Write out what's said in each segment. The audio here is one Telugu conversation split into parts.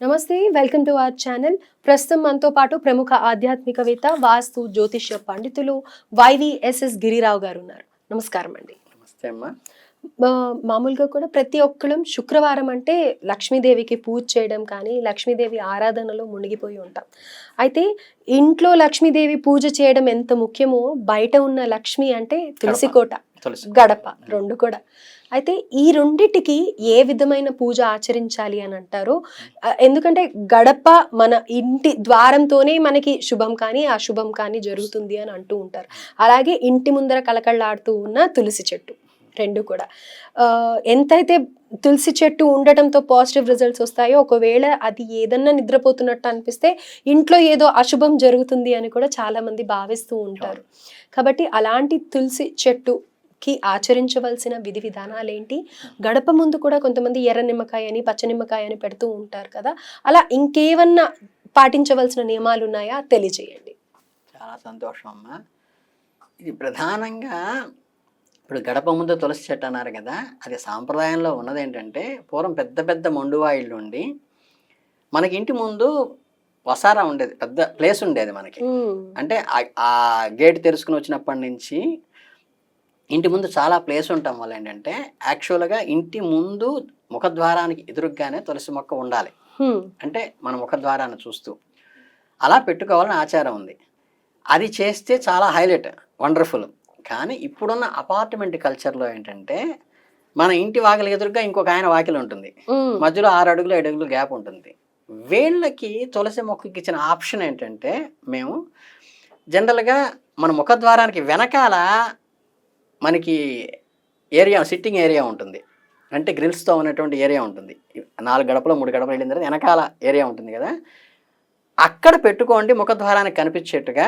నమస్తే వెల్కమ్ టు అవర్ ఛానల్. ప్రస్తుతం మనతో పాటు ప్రముఖ ఆధ్యాత్మికవేత్త వాస్తు జ్యోతిష్య పండితులు వైవిఎస్ఎస్ గిరిరావు గారు ఉన్నారు. నమస్కారం అండి. నమస్తే అమ్మా. మామూలుగా కూడా ప్రతి ఒక్కళ్ళం శుక్రవారం అంటే లక్ష్మీదేవికి పూజ చేయడం కానీ లక్ష్మీదేవి ఆరాధనలో మునిగిపోయి ఉంటాం. అయితే ఇంట్లో లక్ష్మీదేవి పూజ చేయడం ఎంత ముఖ్యమో బయట ఉన్న లక్ష్మి అంటే తులసి కోట తులసి. గడప రెండు కూడా. అయితే ఈ రెండిటికి ఏ విధమైన పూజ ఆచరించాలి అని అంటారు? ఎందుకంటే గడప మన ఇంటి ద్వారంతోనే మనకి శుభం కానీ అశుభం కానీ జరుగుతుంది అని అంటూ ఉంటారు. అలాగే ఇంటి ముందర కలకళ్ళాడుతూ ఉన్న తులసి చెట్టు రెండు కూడా. ఎంతైతే తులసి చెట్టు ఉండటంతో పాజిటివ్ రిజల్ట్స్ వస్తాయో ఒకవేళ అది ఏదన్నా నిద్రపోతున్నట్టు అనిపిస్తే ఇంట్లో ఏదో అశుభం జరుగుతుంది అని కూడా చాలా మంది భావిస్తూ ఉంటారు. కాబట్టి అలాంటి తులసి చెట్టుకి ఆచరించవలసిన విధి విధానాలు ఏంటి గడప ముందు కూడా కొంతమంది ఎర్ర నిమ్మకాయ అని పచ్చ నిమ్మకాయ అని పెడుతూ ఉంటారు కదా. అలా ఇంకేమన్నా పాటించవలసిన నియమాలు ఉన్నాయా తెలియజేయండి. చాలా సంతోషం అమ్మా. ఇది ప్రధానంగా ఇప్పుడు గడప ముందు తులసి చెట్టు అన్నారు కదా అది సాంప్రదాయంలో ఉన్నది ఏంటంటే పూర్వం పెద్ద పెద్ద మండువాయిళ్ళు ఉండి మనకి ఇంటి ముందు వసారా ఉండేది పెద్ద ప్లేస్ ఉండేది మనకి. అంటే ఆ గేట్ తెరుచుకుని వచ్చినప్పటి నుంచి ఇంటి ముందు చాలా ప్లేస్ ఉండటం వల్ల ఏంటంటే యాక్చువల్గా ఇంటి ముందు ముఖద్వారానికి ఎదురుగానే తులసి మొక్క ఉండాలి. అంటే మన ముఖద్వారాన్ని చూస్తూ. అలా పెట్టుకోవాలని ఆచారం ఉంది. అది చేస్తే చాలా హైలైట్ వండర్ఫుల్. కానీ ఇప్పుడున్న అపార్ట్మెంట్ కల్చర్లో ఏంటంటే మన ఇంటి వాకిలి ఎదురుగా ఇంకొక ఆయన వాకిలి ఉంటుంది. మధ్యలో ఆరు అడుగులు ఏడు అడుగులు గ్యాప్ ఉంటుంది. వీళ్ళకి తులసి మొక్కకి ఇచ్చిన ఆప్షన్ ఏంటంటే మేము జనరల్గా మన ముఖద్వారానికి వెనకాల మనకి ఏరియా సిట్టింగ్ ఏరియా ఉంటుంది. అంటే గ్రిల్స్తో ఉన్నటువంటి ఏరియా ఉంటుంది. నాలుగు గడపలు మూడు గడపలు వెళ్ళిన తర్వాత వెనకాల ఏరియా ఉంటుంది కదా. అక్కడ పెట్టుకోండి ముఖద్వారానికి కనిపించేట్టుగా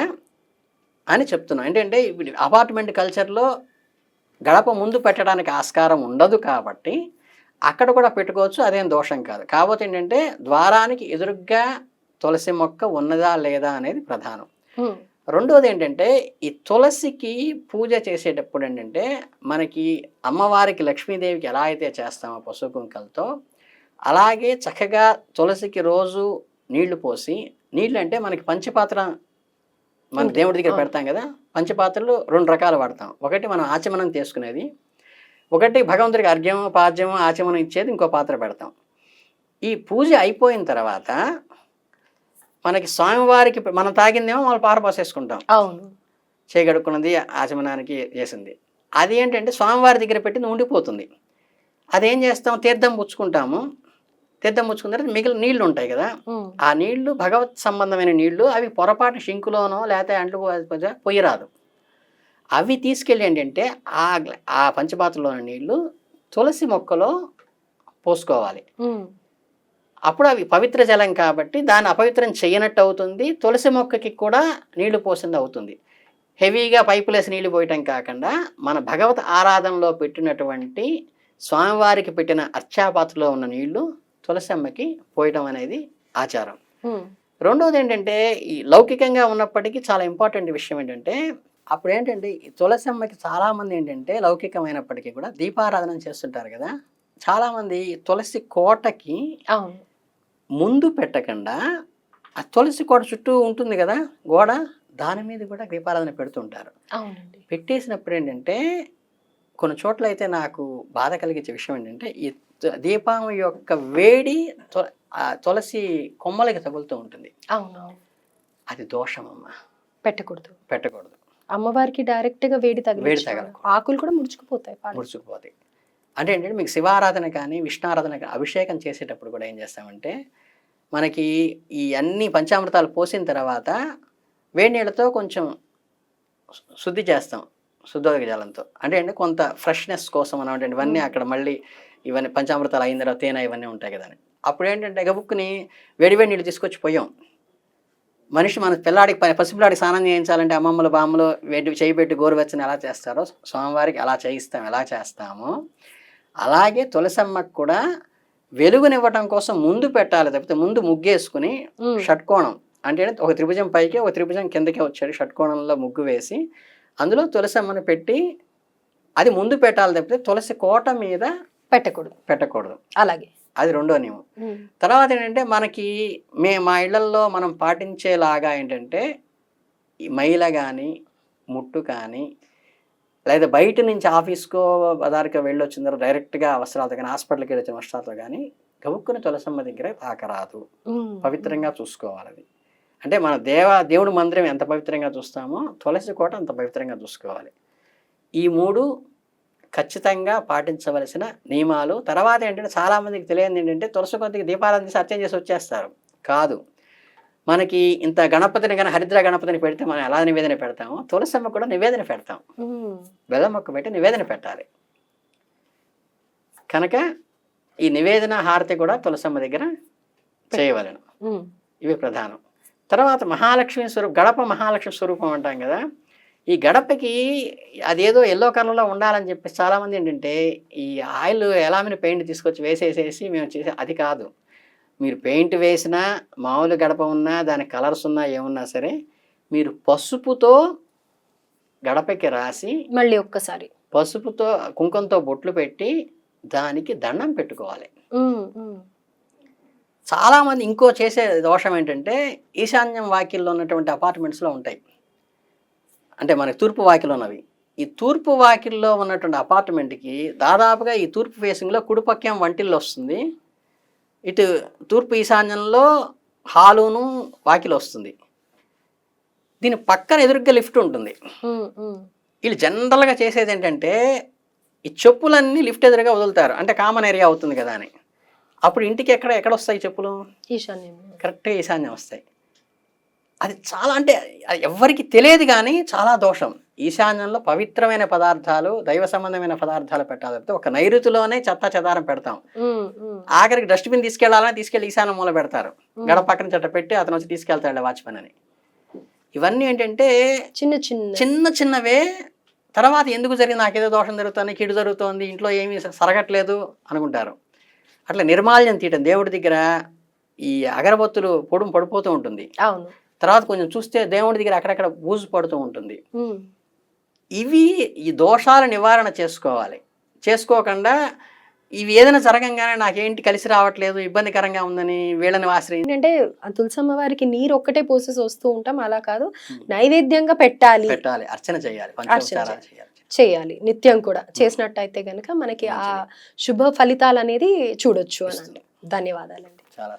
అని చెప్తున్నాం. ఏంటంటే అపార్ట్మెంట్ కల్చర్లో గడప ముందు పెట్టడానికి ఆస్కారం ఉండదు కాబట్టి అక్కడ కూడా పెట్టుకోవచ్చు అదేం దోషం కాదు. కాకపోతే ఏంటంటే ద్వారానికి ఎదురుగ్గా తులసి మొక్క ఉన్నదా లేదా అనేది ప్రధానం. రెండోది ఏంటంటే ఈ తులసికి పూజ చేసేటప్పుడు ఏంటంటే మనకి అమ్మవారికి లక్ష్మీదేవికి ఎలా అయితే చేస్తామో పసుపు కుంకలతో అలాగే చక్కగా తులసికి రోజు నీళ్ళు పోసి నీళ్ళు అంటే మనకి పంచపాత్ర మన. దేవుడి దగ్గర. పెడతాం కదా పంచపాత్రలు రెండు రకాలు వాడతాం ఒకటి మనం ఆచమనం తీసుకునేది ఒకటి భగవంతుడికి అర్ఘ్యం పాద్యం ఆచమనం ఇచ్చేది ఇంకో పాత్ర పెడతాం ఈ పూజ అయిపోయిన తర్వాత మనకి స్వామివారికి మనం తాగిందేమో వాళ్ళు పారపోసేసుకుంటాం అవును. చేయగడుక్కున్నది ఆచమనానికి చేసింది. అది ఏంటంటే స్వామివారి దగ్గర పెట్టింది ఉండిపోతుంది. అదేం చేస్తాం? తీర్థం పుచ్చుకుంటాము. తీర్థం పుచ్చుకున్న తర్వాత మిగిలిన నీళ్ళు ఉంటాయి కదా? ఆ నీళ్ళు భగవత్ సంబంధమైన నీళ్ళు అవి పొరపాటు షింకులోనో లేకపోతే అంట్లు పొయ్యిరాదు అవి తీసుకెళ్ళి ఏంటంటే ఆ ఆ పంచపాత్రలోని నీళ్ళు తులసి మొక్కలో పోసుకోవాలి. అప్పుడు అవి పవిత్ర జలం కాబట్టి దాన్ని అపవిత్రం చేయనట్టు అవుతుంది. తులసి మొక్కకి కూడా నీళ్ళు పోసింది అవుతుంది. హెవీగా పైపులేసి నీళ్ళు పోయటం కాకుండా మన భగవత్ ఆరాధనలో పెట్టినటువంటి స్వామివారికి పెట్టిన అర్చాపాత్రలో ఉన్న నీళ్ళు తులసి అమ్మకి పోయటం అనేది ఆచారం. రెండోది ఏంటంటే ఈ లౌకికంగా ఉన్నప్పటికీ చాలా ఇంపార్టెంట్ విషయం ఏంటంటే అప్పుడు ఏంటంటే ఈ తులసి అమ్మకి చాలామంది ఏంటంటే లౌకికమైనప్పటికీ కూడా దీపారాధన చేస్తుంటారు కదా. చాలామంది తులసి కోటకి ముందు పెట్టకుండా ఆ తులసి కోట చుట్టూ ఉంటుంది కదా గోడ దాని మీద కూడా దీపారాధన పెడుతుంటారు. అవునండి. పెట్టేసినప్పుడు ఏంటంటే కొన్ని చోట్ల అయితే నాకు బాధ కలిగించే విషయం ఏంటంటే ఈ దీపం యొక్క వేడి తులసి కొమ్మలకి తగులుతూ ఉంటుంది. అవును అది దోషం అమ్మ పెట్టకూడదు. పెట్టకూడదు. అమ్మవారికి డైరెక్ట్గా వేడి తగిలి వేడి తగలకూడదు. ఆకులు కూడా ముడుచుకుపోతాయి. ముడుచుకుపోతాయి. అంటే ఏంటంటే మీకు శివారాధన కానీ విష్ణారాధన కానీ అభిషేకం చేసేటప్పుడు కూడా ఏం చేస్తామంటే మనకి ఈ అన్ని పంచామృతాలు పోసిన తర్వాత వేడి నీళ్ళతో కొంచెం శుద్ధి చేస్తాం శుద్ధోదక జలంతో. అంటే ఏంటి కొంత ఫ్రెష్నెస్ కోసం అనమాట ఇవన్నీ అక్కడ మళ్ళీ ఇవన్నీ పంచామృతాలు అయిన తర్వాత తేనె ఇవన్నీ ఉంటాయి కదా. అప్పుడు ఏంటంటే గబుక్కుని వేడి వేడి నీళ్ళు తీసుకొచ్చి పోయాం. మనిషి మన పిల్లాడికి పసిపిల్లాడికి స్నానం చేయించాలంటే అమ్మమ్మలు బామ్మలు వేడి చేయి పెట్టి గోరువెచ్చని ఎలా చేస్తారో స్వామివారికి అలా చేయిస్తాం ఎలా చేస్తామో. అలాగే తులసమ్మకు కూడా వెలుగునివ్వటం కోసం ముందు పెట్టాలి తప్పితే ముందు ముగ్గేసుకుని షట్కోణం. అంటే ఒక త్రిభుజం పైకి ఒక త్రిభుజం కిందకి వచ్చాడు షట్కోణంలో ముగ్గు వేసి. అందులో తులసమ్మని పెట్టి అది ముందు పెట్టాలి తప్పితే తులసి కోట మీద పెట్టకూడదు. పెట్టకూడదు. అలాగే. అది రెండో నియమం. తర్వాత ఏంటంటే మనకి మే మా ఇళ్ళల్లో మనం పాటించేలాగా ఏంటంటే ఈ మైల కానీ ముట్టు కానీ లేదా బయట నుంచి ఆఫీస్కో బదారికో వెళ్ళి వచ్చిన తర్వాత డైరెక్ట్గా వస్త్రాలతో కానీ హాస్పిటల్కి వెళ్ళి వచ్చిన వస్త్రాలతో కానీ గబుక్కుని తులసమ్మ దగ్గర తాకరాదు పవిత్రంగా చూసుకోవాలి అంటే మన దేవ దేవుడి మందిరం ఎంత పవిత్రంగా చూస్తామో తులసి కోట అంత పవిత్రంగా చూసుకోవాలి. ఈ మూడు ఖచ్చితంగా పాటించవలసిన నియమాలు. తర్వాత ఏంటంటే చాలామందికి తెలియదు ఏంటంటే తులసి కొద్దికి దీపాలను తీసి అర్చన చేసి వచ్చేస్తారు. కాదు. మనకి ఇంత గణపతిని కానీ హరిద్ర గణపతిని పెడితే మనం ఎలా నివేదన పెడతామో? తులసమ్మ కూడా నివేదన పెడతాం. బెల్లం మొక్క పెట్టి నివేదన పెట్టాలి. కనుక ఈ నివేదన హారతి కూడా తులసమ్మ దగ్గర చేయవలను. ఇవి ప్రధానం. తర్వాత మహాలక్ష్మి స్వరూపం గడప మహాలక్ష్మి స్వరూపం అంటాం కదా. ఈ గడపకి అదేదో ఎల్లో కలర్లో ఉండాలని చెప్పి చాలామంది ఏంటంటే ఈ ఆయిల్ ఎలామిన పెయింట్ తీసుకొచ్చి వేసేసేసి మేము చేసే అది కాదు. మీరు పెయింట్ వేసినా మామూలు గడప ఉన్నా దాని కలర్స్ ఉన్నా ఏమున్నా సరే మీరు పసుపుతో గడపకి రాసి మళ్ళీ ఒక్కసారి. పసుపుతో కుంకుమతో బొట్లు పెట్టి దానికి దండం పెట్టుకోవాలి. చాలామంది ఇంకో చేసే దోషం ఏంటంటే ఈశాన్యం వాకిల్లో ఉన్నటువంటి అపార్ట్మెంట్స్లో ఉంటాయి. అంటే మనకి తూర్పు వాకిలు ఉన్నవి. ఈ తూర్పు వాకిల్లో ఉన్నటువంటి అపార్ట్మెంట్కి దాదాపుగా ఈ తూర్పు ఫేసింగ్లో కుడిపక్యం వంటిల్లు వస్తుంది. ఇటు తూర్పు ఈశాన్యంలో హాలును వాకిలు వస్తుంది. దీని పక్కన ఎదురుగ్గా లిఫ్ట్ ఉంటుంది. వీళ్ళు జనరల్గా చేసేది ఏంటంటే ఈ చెప్పులన్నీ లిఫ్ట్ ఎదురుగా వదులుతారు. అంటే కామన్ ఏరియా అవుతుంది కదా అని. అప్పుడు ఇంటికి ఎక్కడ ఎక్కడ వస్తాయి చెప్పులు? ఈశాన్యం. కరెక్ట్గా ఈశాన్యం వస్తాయి. అది చాలా అంటే అది ఎవ్వరికి తెలియదు కానీ చాలా దోషం. ఈశాన్యంలో పవిత్రమైన పదార్థాలు దైవ సంబంధమైన పదార్థాలు పెట్టాలి తప్పితే ఒక నైరుతిలోనే చెత్త చెదారం పెడతాం. ఆఖరికి డస్ట్బిన్ తీసుకెళ్ళాలని తీసుకెళ్ళి ఈశాన్యం మూల పెడతారు. గడప పక్కన చెట్ట పెట్టి అతను వచ్చి తీసుకెళ్తాడు వాచ్మెన్ అని. ఇవన్నీ ఏంటంటే చిన్న చిన్న. చిన్న చిన్నవే. తర్వాత ఎందుకు జరిగింది? నాకేదో దోషం జరుగుతుంది కిడు జరుగుతోంది ఇంట్లో ఏమీ సరగట్లేదు అనుకుంటారు. అట్లా నిర్మాల్యం తీయటం దేవుడి దగ్గర ఈ అగరబత్తులు పొడుము పడిపోతూ ఉంటుంది. అవును. తర్వాత కొంచెం చూస్తే దేవుడి దగ్గర అక్కడక్కడ బూజు పడుతూ ఉంటుంది. ఇవి ఈ దోషాల నివారణ చేసుకోవాలి. చేసుకోకుండా ఇవి ఏదైనా జరగంగానే నాకేంటి కలిసి రావట్లేదు ఇబ్బందికరంగా ఉందని వీళ్ళని ఆశ్రయించి ఏంటంటే తులసమ్మ వారికి నీరు ఒక్కటే పోసేసి వస్తూ ఉంటాం అలా కాదు. నైవేద్యంగా పెట్టాలి. పెట్టాలి అర్చన చేయాలి చేయాలి. చేయాలి. నిత్యం కూడా. చేసినట్టయితే గనుక మనకి ఆ శుభ ఫలితాలు అనేది చూడొచ్చు అని ధన్యవాదాలండి. చాలా